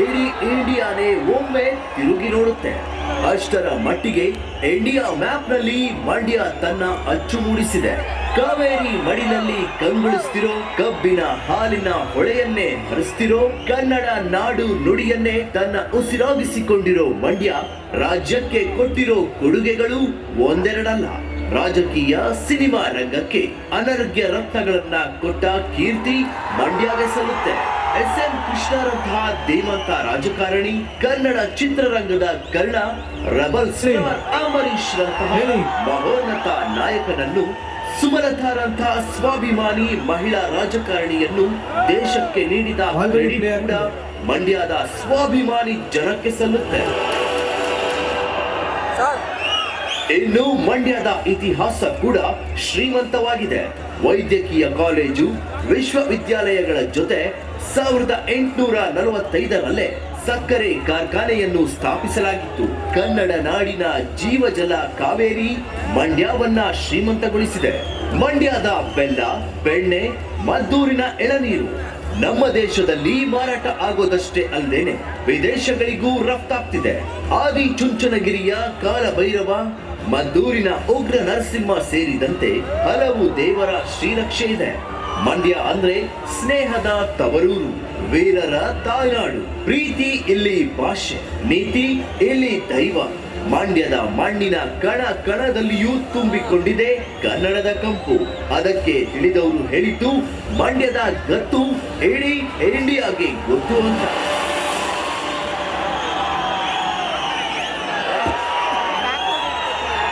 ಇಡೀ ಇಂಡಿಯಾನೇ ಒಮ್ಮೆ ತಿರುಗಿ ನೋಡುತ್ತೆ. ಅಷ್ಟರ ಮಟ್ಟಿಗೆ ಇಂಡಿಯಾ ಮ್ಯಾಪ್ನಲ್ಲಿ ಮಂಡ್ಯ ತನ್ನ ಅಚ್ಚು ಮೂಡಿಸಿದೆ. ಕಾವೇರಿ ಮಡಿನಲ್ಲಿ ಕಂಗೊಳಿಸ್ತಿರೋ, ಕಬ್ಬಿನ ಹಾಲಿನ ಹೊಳೆಯನ್ನೇ ಹರಿಸ್ತಿರೋ, ಕನ್ನಡ ನಾಡು ನುಡಿಯನ್ನೇ ತನ್ನ ಉಸಿರಾಗಿಸಿಕೊಂಡಿರೋ ಮಂಡ್ಯ ರಾಜ್ಯಕ್ಕೆ ಕೊಟ್ಟಿರೋ ಕೊಡುಗೆಗಳು ಒಂದೆರಡಲ್ಲ. ರಾಜಕೀಯ, ಸಿನಿಮಾ ರಂಗಕ್ಕೆ ಅನರ್ಘ್ಯ ರತ್ನಗಳನ್ನ ಕೊಟ್ಟ ಕೀರ್ತಿ ಮಂಡ್ಯಗೆ ಸಲ್ಲುತ್ತೆ. ಎಸ್ ಎಂ ಕೃಷ್ಣರಂತಹ ಧೀಮಂತ ರಾಜಕಾರಣಿ ಕನ್ನಡ ಚಿತ್ರರಂಗದ ಕರ್ಣ ರಬಲ್ ಸಿಂಗ್ ಅಂಬರೀಶ್ ರಂತಹ ಮಹೋನ್ನತ ನಾಯಕನನ್ನು ಸುಮಲತಾರಂತಹ ಸ್ವಾಭಿಮಾನಿ ಮಹಿಳಾ ರಾಜಕಾರಣಿಯನ್ನು ದೇಶಕ್ಕೆ ನೀಡಿದ ಕ್ರೆಡಿಟ್ ಕೂಡ ಮಂಡ್ಯದ ಸ್ವಾಭಿಮಾನಿ ಜನಕ್ಕೆ ಸಲ್ಲುತ್ತೆ. ಇನ್ನು ಮಂಡ್ಯದ ಇತಿಹಾಸ ಕೂಡ ಶ್ರೀಮಂತವಾಗಿದೆ. ವೈದ್ಯಕೀಯ ಕಾಲೇಜು, ವಿಶ್ವವಿದ್ಯಾಲಯಗಳ ಜೊತೆ ಸಾವಿರದ ಎಂಟುನೂರ ನಲವತ್ತೈದರಲ್ಲೇ ಸಕ್ಕರೆ ಕಾರ್ಖಾನೆಯನ್ನು ಸ್ಥಾಪಿಸಲಾಗಿತ್ತು. ಕನ್ನಡ ನಾಡಿನ ಜೀವಜಲ ಕಾವೇರಿ ಮಂಡ್ಯವನ್ನ ಶ್ರೀಮಂತಗೊಳಿಸಿದೆ. ಮಂಡ್ಯದ ಬೆಲ್ಲ, ಬೆಣ್ಣೆ, ಮದ್ದೂರಿನ ಎಳನೀರು ನಮ್ಮ ದೇಶದಲ್ಲಿ ಮಾರಾಟ ಆಗೋದಷ್ಟೇ ಅಲ್ಲದೇನೆ ವಿದೇಶಗಳಿಗೂ ರಫ್ತಾಗ್ತಿದೆ. ಆದಿ ಚುಂಚನಗಿರಿಯ ಕಾಲಭೈರವ ಮದ್ದೂರಿನ ಉಗ್ರ ನರಸಿಂಹ ಸೇರಿದಂತೆ ಹಲವು ದೇವರ ಶ್ರೀರಕ್ಷೆ ಇದೆ. ಮಂಡ್ಯ ಅಂದ್ರೆ ಸ್ನೇಹದ ತವರೂರು, ವೀರರ ತಾಯ್ನಾಡು. ಪ್ರೀತಿ ಇಲ್ಲಿ ಭಾಷೆ ನೀತಿ ಇಲ್ಲಿ ದೈವ. ಮಂಡ್ಯದ ಮಣ್ಣಿನ ಕಣ ಕಣದಲ್ಲಿಯೂ ತುಂಬಿಕೊಂಡಿದೆ ಕನ್ನಡದ ಕಂಪು. ಅದಕ್ಕೆ ತಿಳಿದವರು ಹೇಳಿದ್ದು, ಮಂಡ್ಯದ ಗತ್ತು ಇಡೀ ಇಂಡಿಯಾಗೆ ಗೊತ್ತು ಅಂತ.